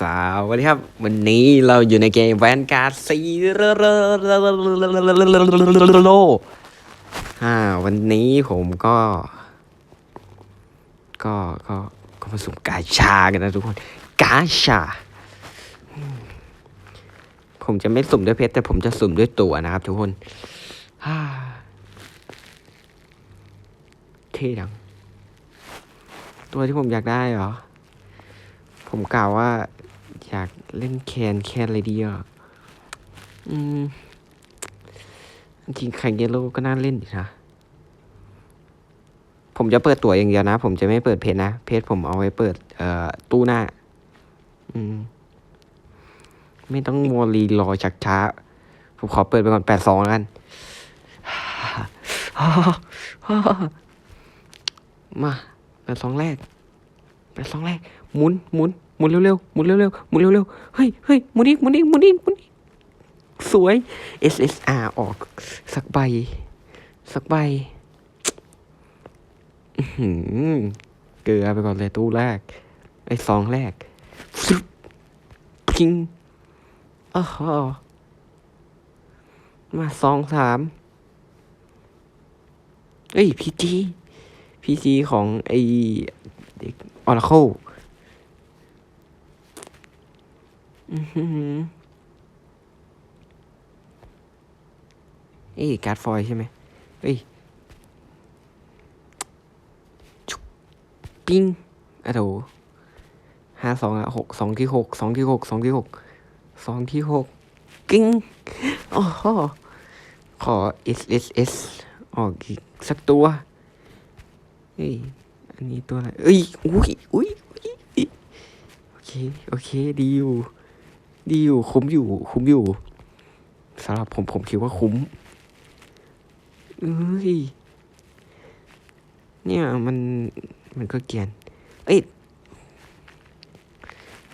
สวัสดีครับ วันนี้เราอยู่ในเกมแวนการ์ดซีโร่อ่าวันนี้ผมก็ ก็ก็ก็มาสุ่มกาชากันนะทุกคน กาชา ผมจะไม่สุ่มด้วยเพชรแต่ผมจะสุ่มด้วยตัวนะครับทุกคนเท่ดัง ตัวที่ผมอยากได้เหรอผมกล่าวว่า อยากเล่นแคนแคนอะไรดีอะอืม จริงไข่เยลโล่ก็น่าเล่นดีนะ ผมจะเปิดตัวอย่างเดียวนะ ผมจะไม่เปิดเพจนะ เพจผมเอาไว้เปิด เอ่อ ตู้หน้า อืม ไม่ต้องมัวรีรอชักช้า ผมขอเปิดไปก่อนแปดสองแล้วกันมาแปดสองแรกแปดสองแรกหมุนหมุน หมุนเร็วๆหมุนเร็วๆหมุนเร็วๆเฮ้ยเฮ้ยหมุนอีกหมุนอีกหมุนอีกหมุนอีกสวย SSR ออก สักใบ สักใบเกลือไปก่อนเลยตู้แรก ไอ้ซองแรกพิงอ้าวมาซองสามเอ้ยพีจีพีจีของไอเด็กออร์เคิลอือหือ เอ้การ์ดฟอยใช่ไหมเอ้ยชุบปิ้งอะโถห้าสองอะหกสองที่หกสองที่หกสองที่หกสองที่หกกิ้งโอ้โหขอ S S S ออกอีกสักตัวเฮ้ยอันนี้ตัวอะไรเอ้ยอุ้ยอุ้ยอุ๊ยอุ๊ยโอเค โอเค ดีอยู่ ดีอยู่คุ้มอยู่ คุ้มอยู่สำหรับผมผมคิดว่าคุ้มเอ้ยเนี่ยมันมันก็เกียน เอ้ย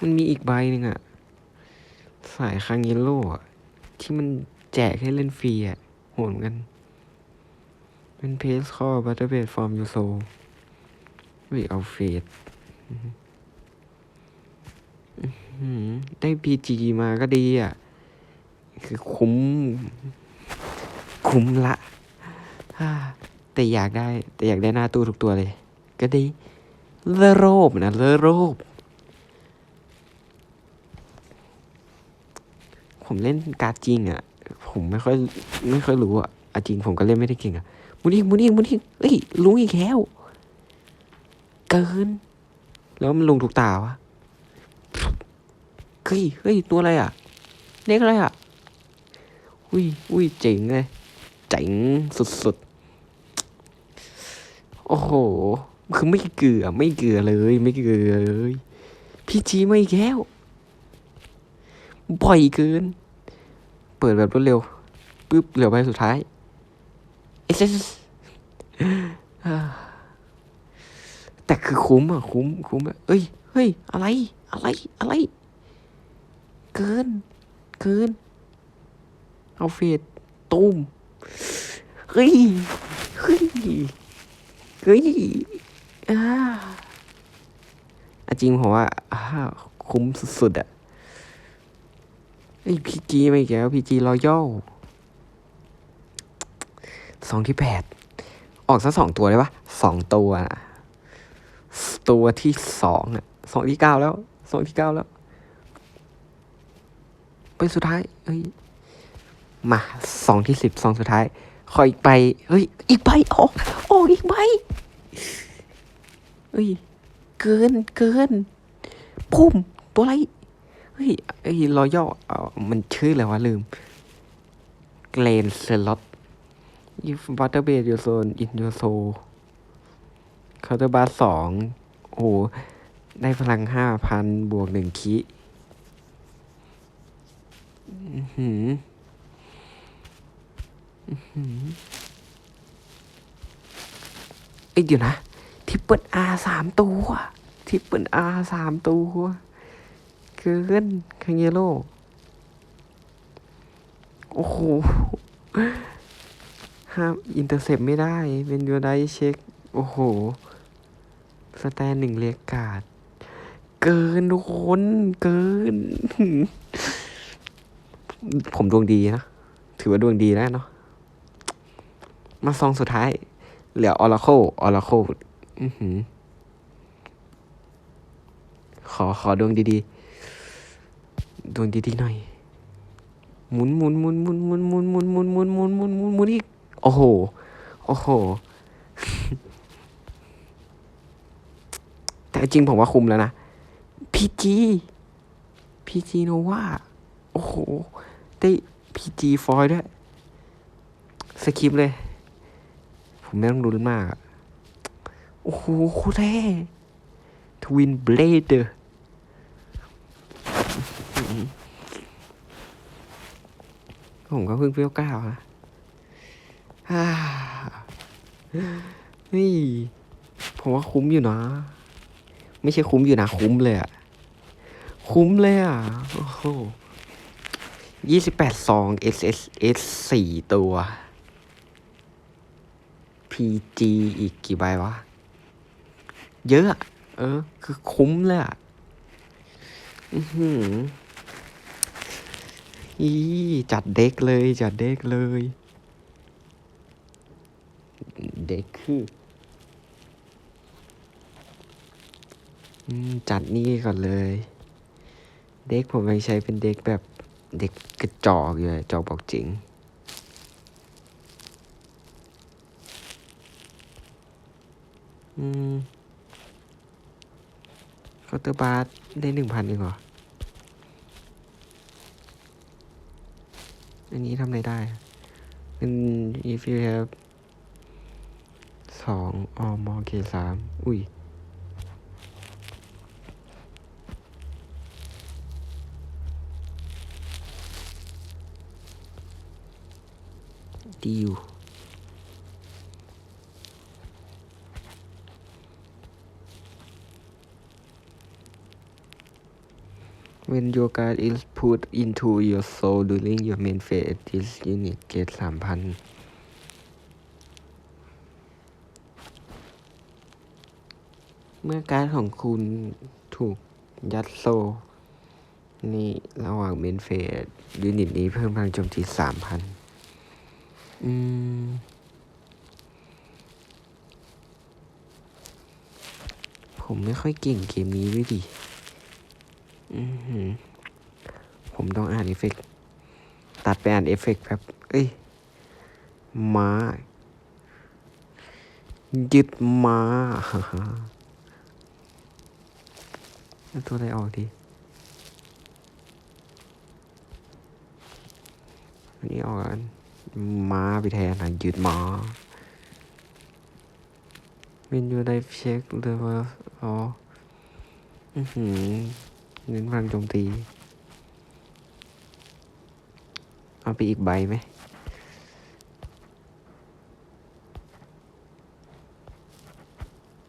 มันมีอีกใบหนึ่งอะสายคางเยลโล่อะที่มันแจกให้เล่นฟรีอะโหดเหมือนกัน เป็นเพสคอบัตเตอร์เบดฟอร์มยูโซวิเอาเฟด ได้พีจีมาก็ดีอะ คือคุ้ม คุ้มละ แต่อยากได้ แต่อยากได้หน้าตู้ทุกตัวเลย ก็ดีเลโรบนะเลโรบผมเล่นการ์ดจริงอะ ผมไม่ค่อยไม่ค่อยรู้อะจริงผมก็เล่นไม่ได้เก่งอะมุนิกมุนิกมุนิกเอ้ยลุงอีกแล้ว เกิน แล้วมันลุงถูกตาวะ เฮ้ยเฮ้ยตัวอะไรอะ เล็กอะไรอะ อุ้ยอุ้ยเจ๋งเลยเจ๋งสุดๆ โอ้โห คือไม่เกลือไม่เกลือเลย ไม่เกลือเลย พี่จีไม่แก้วบ่อยเกิน เปิดแบบรวดเร็วปึ๊บเหลือใบสุดท้ายเอสเอสแต่คือคุ้มอะ คุ้มคุ้มอะเอ้ย เฮ้ย อะไร อะไร อะไร เกิน เกิน เอาเฟดตุ้มเฮ้ยเฮ้ยเฮ้ยอ่าอะจริงผมว่าอ่าคุ้มสุดๆอะไอพีจีไม่แก้วพีจีรอยัลสองที่แปดออกสักสองตัวได้ปะสองตัวนะตัวที่สองอะสองที่เก้าแล้วสองที่เก้าแล้ว เป็นสุดท้ายเฮ้ย มาสองที่สิบสองสุดท้าย ขออีกใบเฮ้ย อีกใบออกออกอีกใบเฮ้ย เกินเกินพุ่มตัวไรเฮ้ยไอ้รอย่อเอามันชื่ออะไรวะลืมเกรนเซล o ต if water base your zone in your soul เคาน์เตอร์บาร์สองโอ้โหได้พลังห้าพันบวกหนึ่งคิ ไอ้เดี๋ยวนะทิปเปิลอาสามตัวทิปเปิลอาสามตัวเกินคังเยโลโอ้โหห้ามอินเตอร์เซปไม่ได้ เป็นยูไดเช็ค โอ้โห สแตนหนึ่งเลียกกาด เกินทุกคน เกิน ผมดวงดีนะ ถือว่าดวงดีแล้วเนาะ มาซองสุดท้าย เหลือออร์ c l e Oracle อือหือ ขอขอดวงดีๆ ดวงดีๆหน่อย หมุนหมุนหมุนหมุนหมุนหมุนหมุนหมุนหมุนหมุนหมุนหมุนหมุนอีก โอ้โห โอ้โห แต่จริงผมว่าคุมแล้วนะ พีจี พีจีโนว่า โอ้โห ได้พีจีฟอยด้วย สคริปเลย ผมไม่ต้องรุนมาก โอ้โหโคตรเท่ทวินเบลเดอร์ผมก็เพิ่งเพี้ยวก้าวนะนี่ ผมว่าคุ้มอยู่นะ ไม่ใช่คุ้มอยู่นะ คุ้มเลยอะคุ้มเลยอะโอ้โห ยี่สิบแปดซอง SSS สี่ตัว PG อีกกี่ใบวะ เยอะ เออ คือคุ้มเลยอะ อือหืออีจัดเด็กเลย จัดเด็กเลย เด็กคือจัดนี่ก่อนเลย เด็กผมยังใช้เป็นเด็กแบบ เด็กกระจอกเลยจอกบอกจริง อืมเคาเตอร์บาร์ได้หนึ่งพันเองเหรอ อันนี้ทำอะไรได้เป็น if you have สองออมอเคสามอุ้ย ดีอยู่เ When your card is put into your soul during your main phase this unit get สามพันเมื่อการของคุณถูกยัดโซ นี่ระหว่างเมนเฟสยูนิตนี้เพิ่มพลังโจมตีสามพัน อืม ผมไม่ค่อยเก่งเกมนี้ด้วยดิอือ ผมต้องอ่านเอฟเฟกตัดไปอ่านเอฟเฟกแป๊บ เอ้ย ม้า ยึดม้าตัวอะไรออกดีอันนี้ออกอัน มาไปแทนนะยืดม้า When you life check the world อ๋อน้นพลังโจมตี เอาไปอีกใบไหม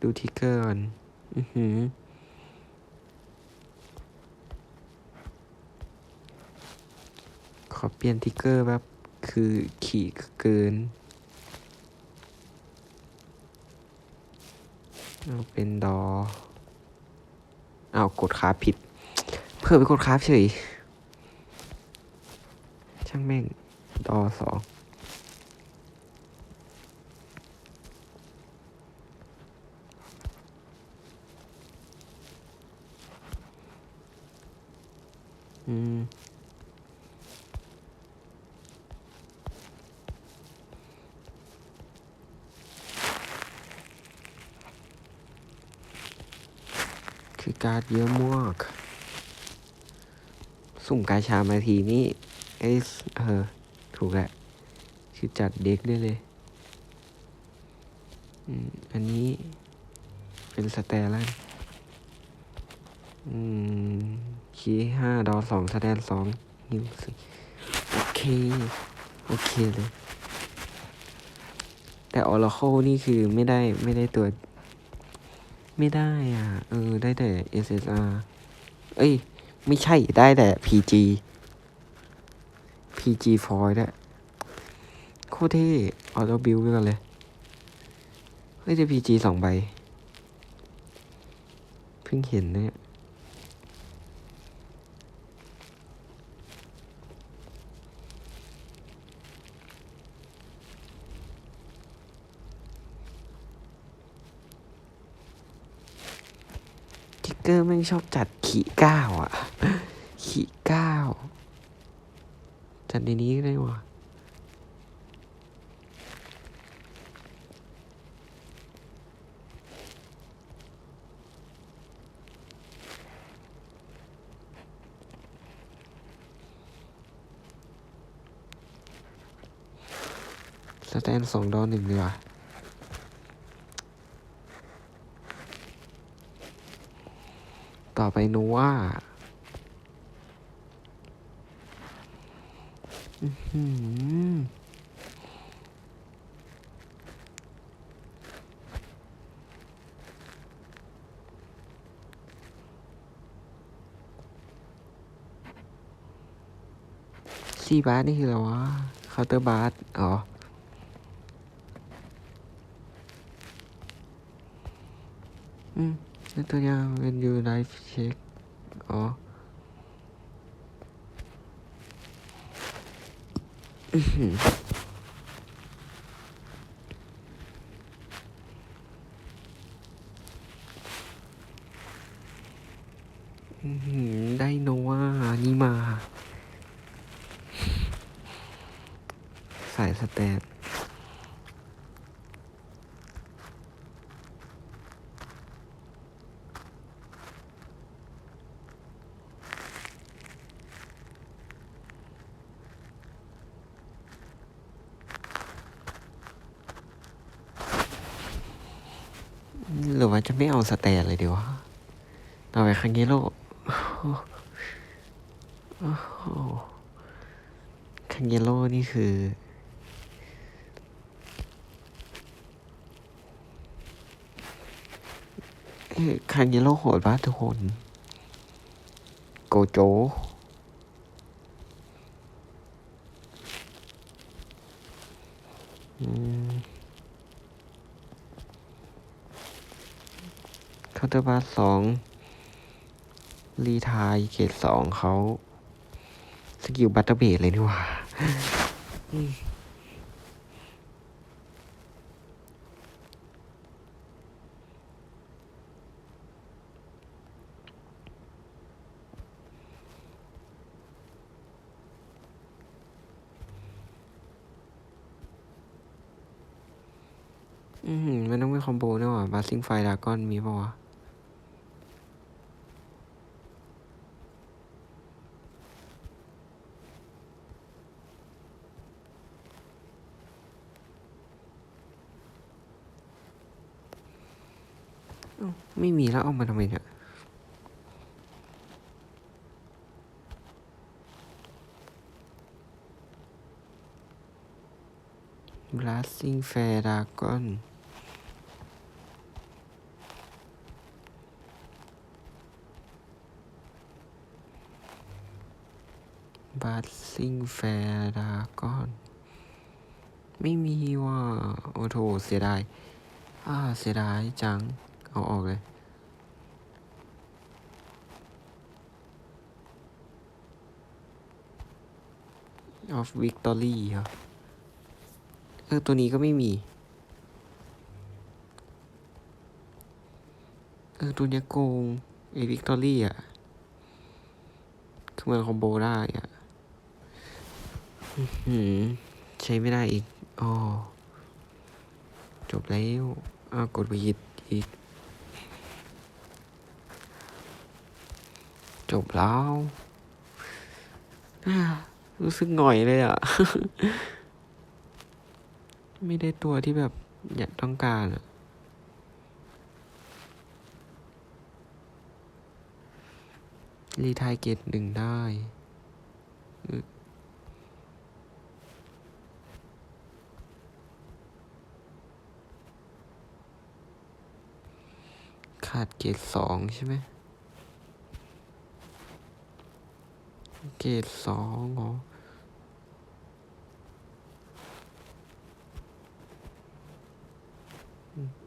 ดูทิกเกอร์ก่อน อือหือขอเปลี่ยนทิกเกอร์แบบ คือขี่เกินเอาเป็นดอเอากดคาผิด เพิ่มไปกดคาเฉย ช่างแม่ง ดอสองอืม คือการเยอะมากสุ่มกาชามาทีนี้ไอเออ ถูกแหละคือจัดเด็กได้เลยอันนี้เป็นสแตลันคีห้าดอสองสแตนสองนิ้สี่โอเค โอเคเลย แต่ออร์โคนี่คือไม่ได้ไม่ได้ตัว ไม่ได้อะ เออ ได้แต่ SSR เอ้ย ไม่ใช่ได้แต่ PG PG Foil ด้วยโคตรเท่ออโต้บิลด้วยกันเลย เฮ้ยจะ PG สองใบ เพิ่งเห็นเนี่ย อร์แม่งชอบจัดขี่ก้าวอะขี่ก้าว จัดในนี้ได้วะสแตนสองดอหนึ่งดีกว่า ต่อไปโนว่าซีบาสนี่คืออะไรวะเคาน์เตอร์บาสอ๋ออืม แล้วตัวอย่างเป็นยูไลฟ์เช็คอ๋ออื้อได้โนวานี่มา สายสแตท หรือว่าจะ ไม่เอาสแตนเลยดีวะเอาไปครั้งเยโร่โอ้โหคังเยโร่นี่คือ คังเยโร่โหดปะทุกคน โกโจ อืม คาเตอร์บาร์สองรีทายเกตสองเขาสกิลบัตเตอร์เบดเลยนี่ว่าอืมมันต้องเป็นคอมโบนี่หว่าบาซิงไฟดากอนมีปะวะ ไม่มีแล้วเอามาทำไมเนี่ย Blasting Fair Dragon บ a สซิงแฟร์ดากอน ไม่มีว่ะโอ้โถเสียดาย อ่า เสียดายจัง เอาออกเลย of Victory เหรอเออ ตัวนี้ก็ไม่มี เออ ตัวเนี้ยโกงไอ้ Victory อะ คือมันคอมโบได้อะอื้อหือใช้ไม่ได้อีกอ๋อจบแล้วอ้ากดไปยิดอีก จบแล้วอ่ารู้สึกหน่อยเลยอะ ไม่ได้ตัวที่แบบอยากต้องการอะรีไทายเกตหนึ่งได้อืมขาดเกตสองใช่ไหม เกตสองเหรอ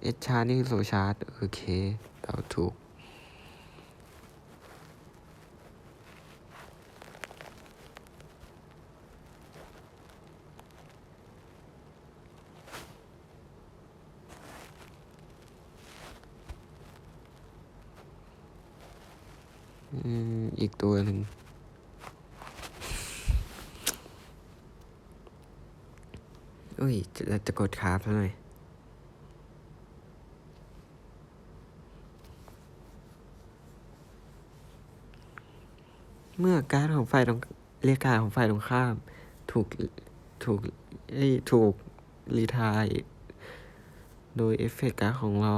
เอชาร์นี่คือโซชาร์จโอเคเดาถูกอืมอีกตัวหนึ่ง อุ้ย จะจะกดคาร์บซะหน่อย เมื่อการของฝ่ายตรงเรียกการของฝ่ายตรงข้าม ถูก ถูกเอ้ถูกรีทาย โดยเอฟเฟกต์การของเรา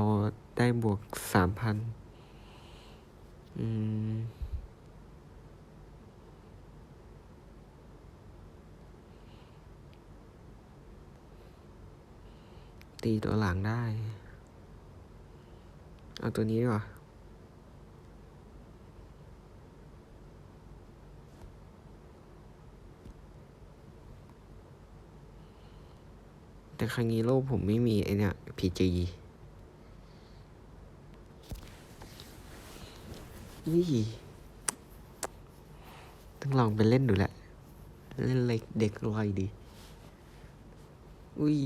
ได้บวกสามพันอืม ตีตัวหลังได้ เอาตัวนี้ดีกว่าแต่ครั้งนี้โลกผมไม่มีไอเนี่ย PG นี่ต้องลองไปเล่นดูแหละ เล่นเล็กเด็กลอยดี อุ้ย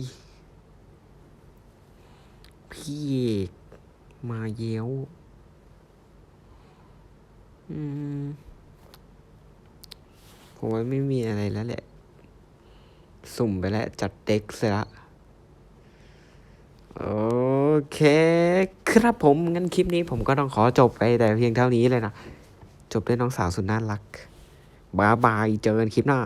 พี่เอกมาเย้วอืมผมว่าไม่มีอะไรแล้วแหละ สุ่มไปแล้ว จัดเด็กเสร็จละโอเค ครับผมงั้นคลิปนี้ผมก็ต้องขอจบไปแต่เพียงเท่านี้เลยนะ จบด้วยน้องสาวสุดน่ารักบายบาย เจอกันคลิปหน้า